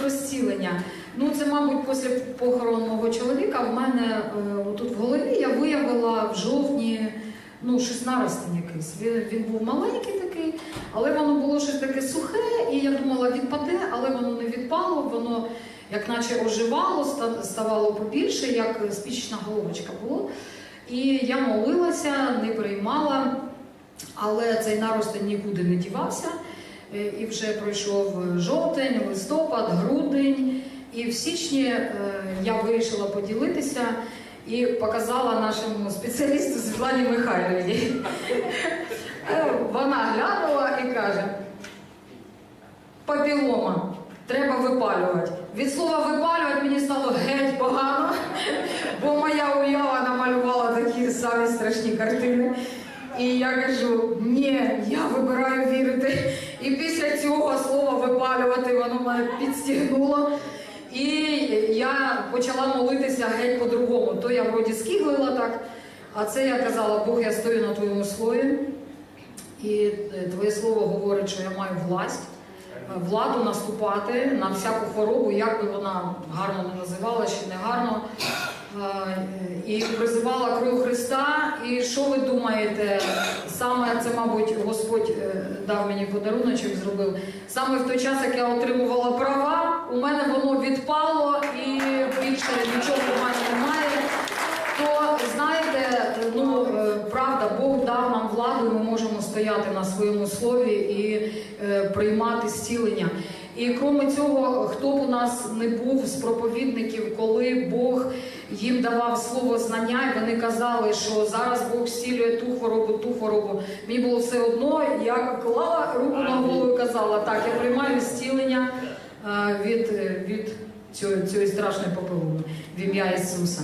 Про зцілення. Ну, це, мабуть, після похорону мого чоловіка в мене е, тут в голові я виявила в жовтні ну, щось наростень якийсь. Він, він був маленький такий, але воно було щось таке сухе, і я думала, відпаде, але воно не відпало, воно як наче оживало, ставало побільше, як спічна головочка було. І я молилася, не приймала, але цей наростень нікуди не дівався. Е, І вже пройшов жовтень, листопад, грудень. І в січні е, я вирішила поділитися і показала нашому спеціалісту Світлані Михайлівні. Е, Вона глянула і каже: папілома, треба випалювати. Від слова випалювати мені стало геть погано, бо моя уява намалювала такі самі страшні картини. І я кажу, ні, я вибираю вірити. І після цього слова випалювати воно мене підстігнуло. І я почала молитися геть по-другому. То я вроді скиглила так, а це я казала, Бог, я стою на твоєму слові. І е, твоє слово говорить, що я маю власть, е, владу наступати на всяку хворобу, як би вона гарно не називала чи не гарно. І призивала кров Христа. І що ви думаєте? Саме це, мабуть, Господь е, дав мені подаруночок, зробив. Саме в той час, як я отримувала права, у мене воно відпало і більше нічого в мене немає. То знаєте, ну е, правда, Бог дав нам владу, ми можемо стояти на своєму слові і е, приймати зцілення. І крім цього, хто б у нас не був з проповідників, коли Бог їм давав слово знання, і вони казали, що зараз Бог зцілює ту хворобу, ту хворобу. Мені було все одно, я клала руку на голову і казала, так, я приймаю зцілення е, від, е, від цього, цієї страшної попелуни в ім'я Ісуса.